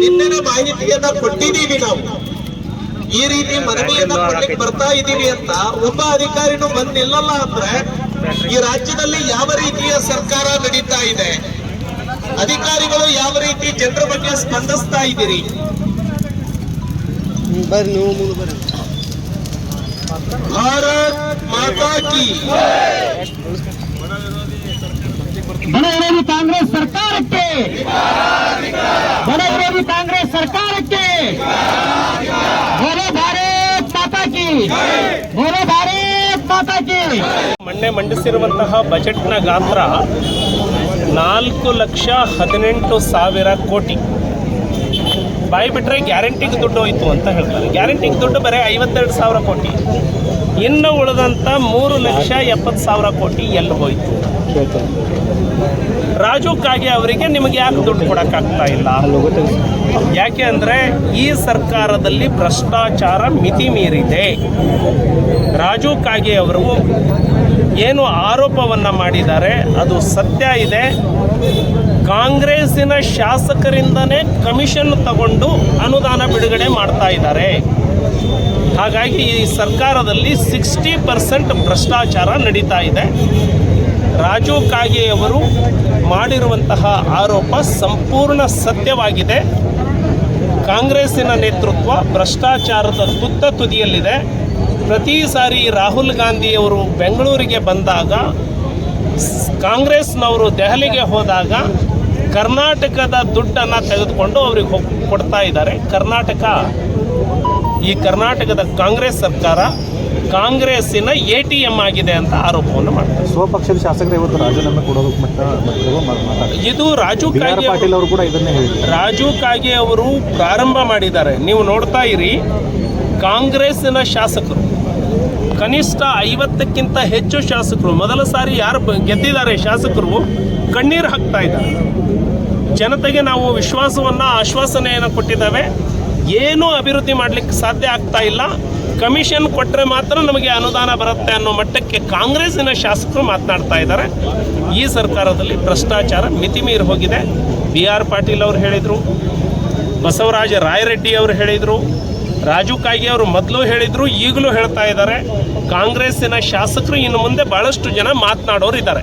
ನಿನ್ನೆನ ಮಾಹಿತಿಯನ್ನ ಕೊಟ್ಟಿದ್ದೀವಿ ನಾವು. ಈ ರೀತಿ ಮನವಿಯನ್ನ ಕೊಡ್ಲಿಕ್ಕೆ ಬರ್ತಾ ಇದ್ದೀವಿ ಅಂತ ಒಬ್ಬ ಅಧಿಕಾರಿನೂ ಬಂದಿಲ್ಲಲ್ಲ ಅಂದ್ರೆ ಈ ರಾಜ್ಯದಲ್ಲಿ ಯಾವ ರೀತಿಯ ಸರ್ಕಾರ ನಡೀತಾ ಇದೆ? ಅಧಿಕಾರಿಗಳು ಯಾವ ರೀತಿ ಜನರ ಬಗ್ಗೆ ಸ್ಪಂದಿಸ್ತಾ ಇದ್ದೀರಿ? ಭಾರತ್ ಮಾತಾ ಕಿ ಬಡ ವಿರೋಧಿ ಕಾಂಗ್ರೆಸ್ ಸರ್ಕಾರಕ್ಕೆ. ಬಡ ವಿರೋಧಿ ಕಾಂಗ್ರೆಸ್ ಸರ್ಕಾರಕ್ಕೆ. ಬೋಲೋ ಭಾರತ್ ಮಾತಾ ಕಿ ಬೋಲೋ ಭಾರತ್ ಮೊನ್ನೆ ಮಂಡಿಸಿರುವಂತಹ ಬಜೆಟ್ನ ಗಾತ್ರ ನಾಲ್ಕು ಲಕ್ಷ ಹದಿನೆಂಟು ಸಾವಿರ ಕೋಟಿ. ಬಾಯಿ ಬಿಟ್ಟರೆ ಗ್ಯಾರಂಟಿಗೆ ದುಡ್ಡು ಹೋಯಿತು ಅಂತ ಹೇಳ್ತಾರೆ. ಗ್ಯಾರಂಟಿಗೆ ದುಡ್ಡು ಬರೀ ಐವತ್ತೆರಡು ಸಾವಿರ ಕೋಟಿ. ಇನ್ನು ಉಳಿದಂಥ ಮೂರು ಲಕ್ಷ ಎಪ್ಪತ್ತು ಸಾವಿರ ಕೋಟಿ ಎಲ್ಲಿ ಹೋಯಿತು? ರಾಜು ಕಾಗೆ ಅವರಿಗೆ ನಿಮಗೆ ಯಾಕೆ ದುಡ್ಡು ಕೊಡೋಕ್ಕಾಗ್ತಾ ಇಲ್ಲ? ಯಾಕೆ ಅಂದರೆ ಈ ಸರ್ಕಾರದಲ್ಲಿ ಭ್ರಷ್ಟಾಚಾರ ಮಿತಿ ಮೀರಿದೆ. ರಾಜು ಕಾಗೆ ಅವರು ಏನು ಆರೋಪವನ್ನು ಮಾಡಿದ್ದಾರೆ, ಅದು ಸತ್ಯ ಇದೆ. ಕಾಂಗ್ರೆಸ್ಸಿನ ಶಾಸಕರಿಂದನೇ ಕಮಿಷನ್ ತಗೊಂಡು ಅನುದಾನ ಬಿಡುಗಡೆ ಮಾಡ್ತಾ ಇದ್ದಾರೆ. ಹಾಗಾಗಿ ಈ ಸರ್ಕಾರದಲ್ಲಿ ಸಿಕ್ಸ್ಟಿ ಪರ್ಸೆಂಟ್ ಭ್ರಷ್ಟಾಚಾರ ನಡೀತಾ ಇದೆ. ರಾಜು ಕಾಗೆಯವರು ಮಾಡಿರುವಂತಹ ಆರೋಪ ಸಂಪೂರ್ಣ ಸತ್ಯವಾಗಿದೆ. ಕಾಂಗ್ರೆಸ್ಸಿನ ನೇತೃತ್ವ ಭ್ರಷ್ಟಾಚಾರದ ತುತ್ತ ತುದಿಯಲ್ಲಿದೆ. ಪ್ರತಿ ಸಾರಿ ರಾಹುಲ್ ಗಾಂಧಿಯವರು ಬೆಂಗಳೂರಿಗೆ ಬಂದಾಗ, ಕಾಂಗ್ರೆಸ್ನವರು ದೆಹಲಿಗೆ ಹೋದಾಗ ಕರ್ನಾಟಕದ ದುಡ್ಡನ್ನು ತೆಗೆದುಕೊಂಡು ಅವ್ರಿಗೆ ಹೋಗ್ ಕೊಡ್ತಾ ಇದ್ದಾರೆ. ಕರ್ನಾಟಕ ಈ ಕರ್ನಾಟಕದ ಕಾಂಗ್ರೆಸ್ ಸರ್ಕಾರ ಕಾಂಗ್ರೆಸ್ಸಿನ ಎ ಟಿ ಎಂ ಆಗಿದೆ ಅಂತ ಆರೋಪವನ್ನು ಮಾಡ್ತಾರೆ. ಸ್ವಪಕ್ಷದ ಶಾಸಕರು ಇವತ್ತು ರಾಜೀನಾಮೆ ಕೊಡೋದಕ್ಕೆ ಮತ್ತೆ ಇದು ರಾಜು ಕಾಗೆ ಪಾಟೀಲ್ ಅವರು ಕೂಡ ಇದನ್ನೇ ಹೇಳಿದ್ರು ರಾಜು ಕಾಗೆ ಅವರು ಪ್ರಾರಂಭ ಮಾಡಿದ್ದಾರೆ. ನೀವು ನೋಡ್ತಾ ಇರಿ ಕಾಂಗ್ರೆಸ್ಸಿನ ಶಾಸಕರು ಕನಿಷ್ಠ ಐವತ್ತಕ್ಕಿಂತ ಹೆಚ್ಚು ಶಾಸಕರು ಮೊದಲ ಸಾರಿ ಯಾರು ಗೆದ್ದಿದ್ದಾರೆ ಶಾಸಕರು ಕಣ್ಣೀರು ಹಾಕ್ತಾ ಇದ್ದಾರೆ. ಜನತೆಗೆ ನಾವು ವಿಶ್ವಾಸವನ್ನು, ಆಶ್ವಾಸನೆಯನ್ನು ಕೊಟ್ಟಿದ್ದಾವೆ. ಏನೂ ಅಭಿವೃದ್ಧಿ ಮಾಡಲಿಕ್ಕೆ ಸಾಧ್ಯ ಆಗ್ತಾ ಇಲ್ಲ. ಕಮಿಷನ್ ಕೊಟ್ಟರೆ ಮಾತ್ರ ನಮಗೆ ಅನುದಾನ ಬರುತ್ತೆ ಅನ್ನೋ ಮಟ್ಟಕ್ಕೆ ಕಾಂಗ್ರೆಸ್ಸಿನ ಶಾಸಕರು ಮಾತನಾಡ್ತಾ ಇದ್ದಾರೆ. ಈ ಸರ್ಕಾರದಲ್ಲಿ ಭ್ರಷ್ಟಾಚಾರ ಮಿತಿ ಮೀರಿ ಹೋಗಿದೆ. ಬಿ ಆರ್ ಪಾಟೀಲ್ ಅವರು ಹೇಳಿದರು, ಬಸವರಾಜ ರಾಯರೆಡ್ಡಿ ಅವರು ಹೇಳಿದರು, ರಾಜು ಕಾಗಿ ಅವರು ಮೊದಲು ಹೇಳಿದರು, ಈಗಲೂ ಹೇಳ್ತಾ ಇದ್ದಾರೆ. ಕಾಂಗ್ರೆಸ್ಸಿನ ಶಾಸಕರು ಇನ್ನು ಮುಂದೆ ಭಾಳಷ್ಟು ಜನ ಮಾತನಾಡೋರು ಇದ್ದಾರೆ